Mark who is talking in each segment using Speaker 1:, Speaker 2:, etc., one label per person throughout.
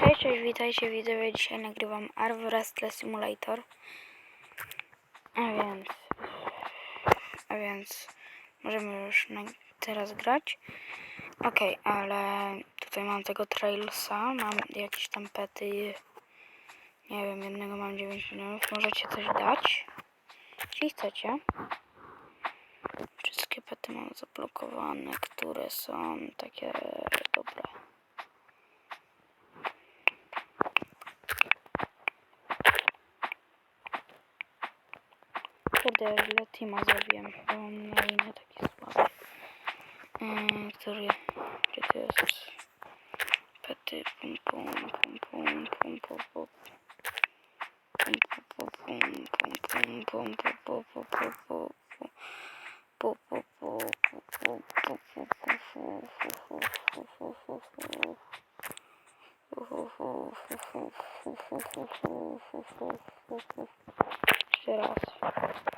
Speaker 1: Hej, cześć, witajcie widzowie. Dzisiaj nagrywam Arv Wrestle Simulator. A więc... A więc... Możemy już teraz grać. Okej, ale tutaj mam tego Trailsa, mam jakieś tam pety. Nie wiem, jednego mam 9 milionów. Możecie coś dać, jeśli chcecie. Wszystkie pety mam zablokowane, które są takie dobre. kurde, źle teama zrobiłem. On na inny taki słaby. Yy, który, gdzie to jest? Pety, pum, pum, pum, pum, pum, pum, pum. Jeszcze raz.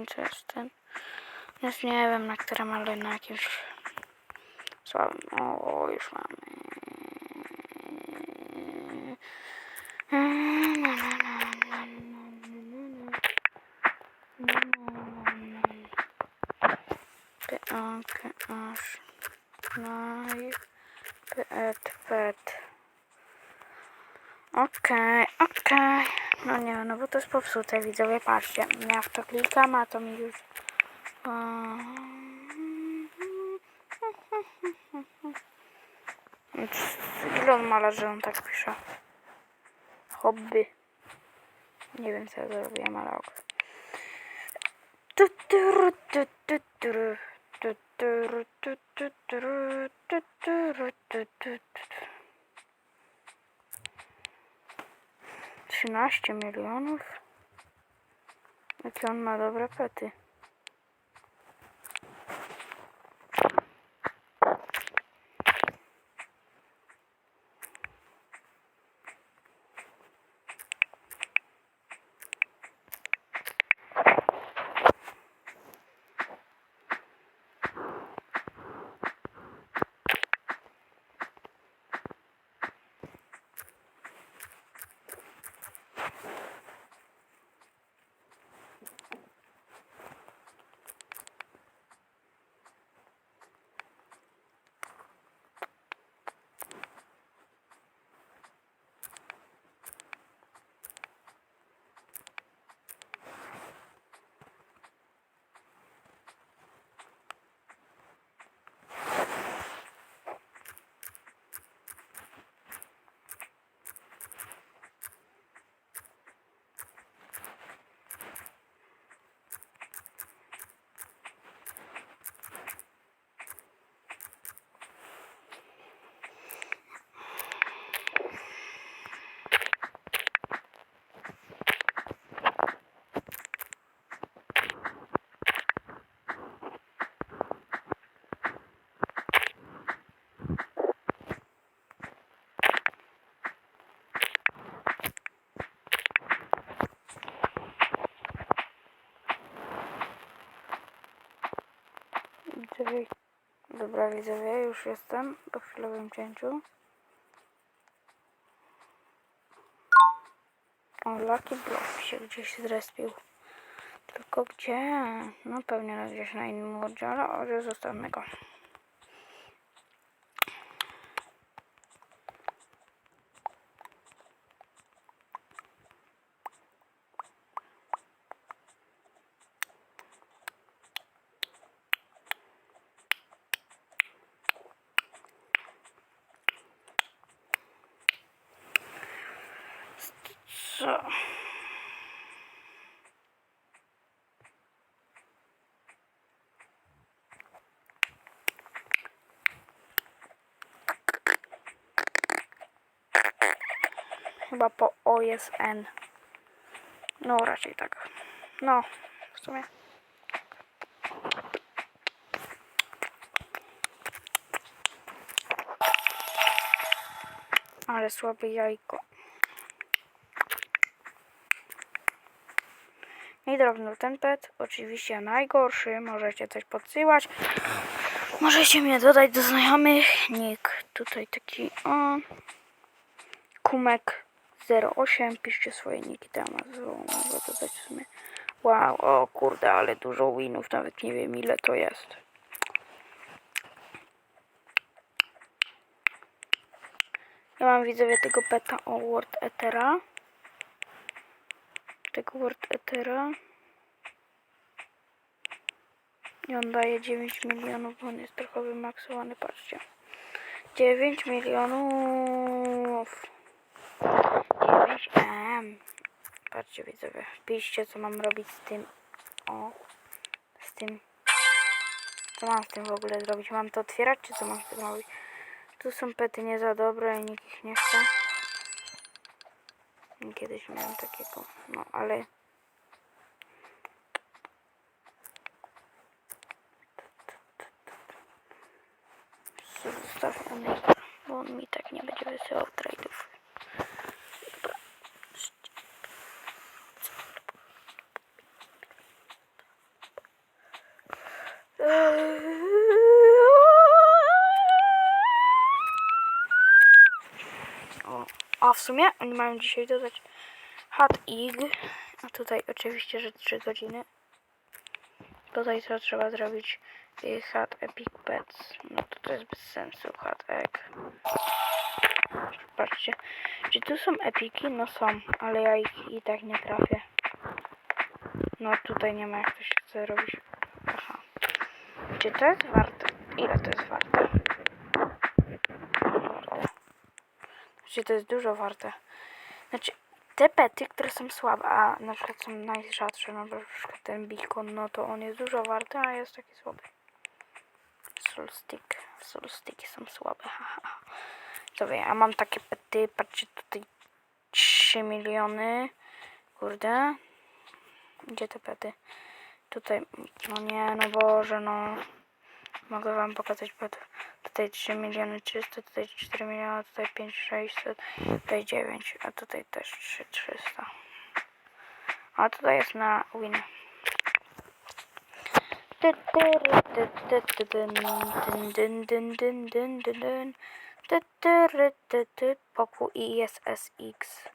Speaker 1: Interesting. Już nie wiem na którym, ale na jakimś słabym. O, już mamy. Aż naj pet pet. Okej. No nie, no bo to jest popsute, widzowie, patrzcie. Ja w to klikam, a to mi już... Ile on ma lat, że on tak pisze? Hobby. Nie wiem, co ja zrobiłem, ale ok. Tu, turu, tu, tu, turu, tu, turu, tu, tu, turu, tu, turu, tu, tu, tu. 13 milionów? Jakie on ma dobre pety. Widzowie, dobra widzowie, już jestem po chwilowym cięciu. O, Lucky Block się gdzieś zrespił. Tylko gdzie? No pewnie gdzieś na innym oddziale, ale zostawmy go. Co? Chyba po O jest N. No raczej tak. No, w sumie. Ale słabe jajko. I drobny ten pet, oczywiście najgorszy, możecie coś podsyłać. Możecie mnie dodać do znajomych. Nick, tutaj taki o, kumek 08, piszcie swoje niki tam, mogę dodać w sumie. Wow, o kurde, ale dużo winów, nawet nie wiem ile to jest. Ja mam widzowie tego peta o Word Ethera. Tego Word Ethera. I on daje 9 milionów, bo on jest trochę wymaksowany, patrzcie. 9 milionów. 9 M. Patrzcie widzowie, piszcie co mam robić z tym. O, z tym. Co mam z tym w ogóle zrobić? Mam to otwierać, czy co mam z tym robić? Tu są pety nie za dobre i nikt ich nie chce. Kiedyś miałem takiego, no ale... Zostawiam bo on mi tak nie będzie wysyłał trade'ów. Sumie oni mają dzisiaj dodać hot egg. A tutaj oczywiście, że 3 godziny. Tutaj co trzeba zrobić y, hot epic pets. No to to jest bez sensu hot egg. Patrzcie, czy tu są epiki? No są, ale ja ich i tak nie trafię. No tutaj nie ma jak to się chce robić. Aha. Czy to jest warte? Ile to jest? Warte. Znaczy to jest dużo warte. Znaczy te pety, które są słabe, a na przykład są najrzadsze, no na przykład ten beacon, no to on jest dużo warty, a jest taki słaby. Solstick. Solsticki są słabe, haha. Sobie, a mam takie pety, patrzcie tutaj 3 miliony. Kurde. Gdzie te pety? Tutaj, no nie, no Boże, no. Mogę wam pokazać petów tutaj 3 miliony 300, tutaj 4 miliony, tutaj 5 600, tutaj 9, a tutaj też 3 300. A tutaj jest na win. Pokój ISSX.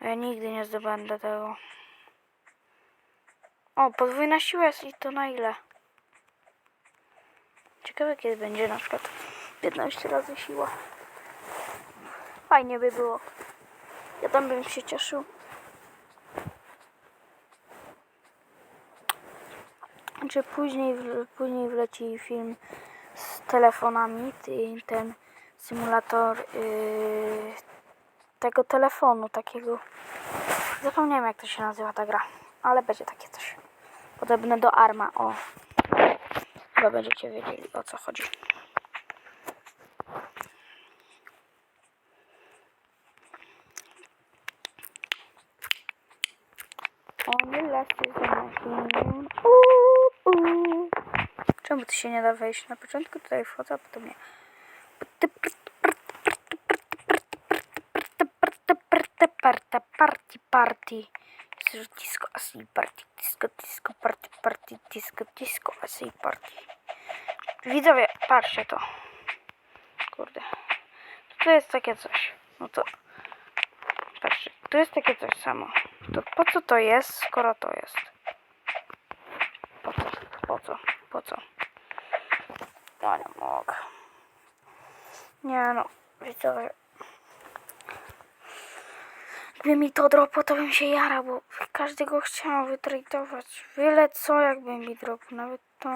Speaker 1: Ja nigdy nie zdobędę tego. O, podwójna siła jest i to na ile? Ciekawe kiedy będzie na przykład 15 razy siła. Fajnie by było. Ja tam bym się cieszył. Czy później, później wleci film z telefonami, ten symulator yy, tego telefonu, takiego. Zapomniałem jak to się nazywa ta gra, ale będzie takie coś. Podobne do Arma, o. Chyba będziecie wiedzieli o co chodzi. On the last is the machine. Czemu tu się nie da wejść? Na początku tutaj wchodzę, a potem nie. Party, party, party. Disco, asi, party, disco, disco, party, disco, disco, asi, party. Widzowie, patrzcie to. Kurde. To jest takie coś. No to... Patrzcie, to jest takie coś samo. To po co to jest, skoro to jest? Po co? Po co? Po co? Ja nie mogę. Nie no, widzowie. Gdyby mi to dropło, to bym się jarał, bo każdego chciałam wytradować. Wiele co, jakby mi dropło, nawet to.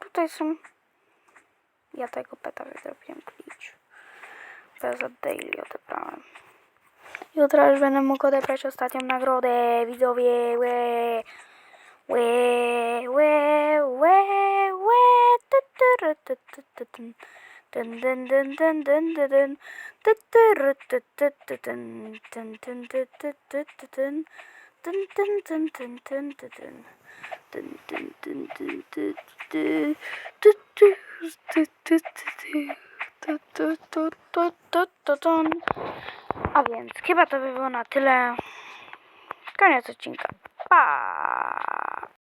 Speaker 1: Tutaj są Ja tego peta zrobiłem glitch. Teraz od daily odebrałem. Jutro już będę mógł odebrać ostatnią nagrodę, widzowie. Łe, łe, łe, łe, łe. Tu. Tu, A więc chyba to by było na tyle. Koniec odcinka. Pa!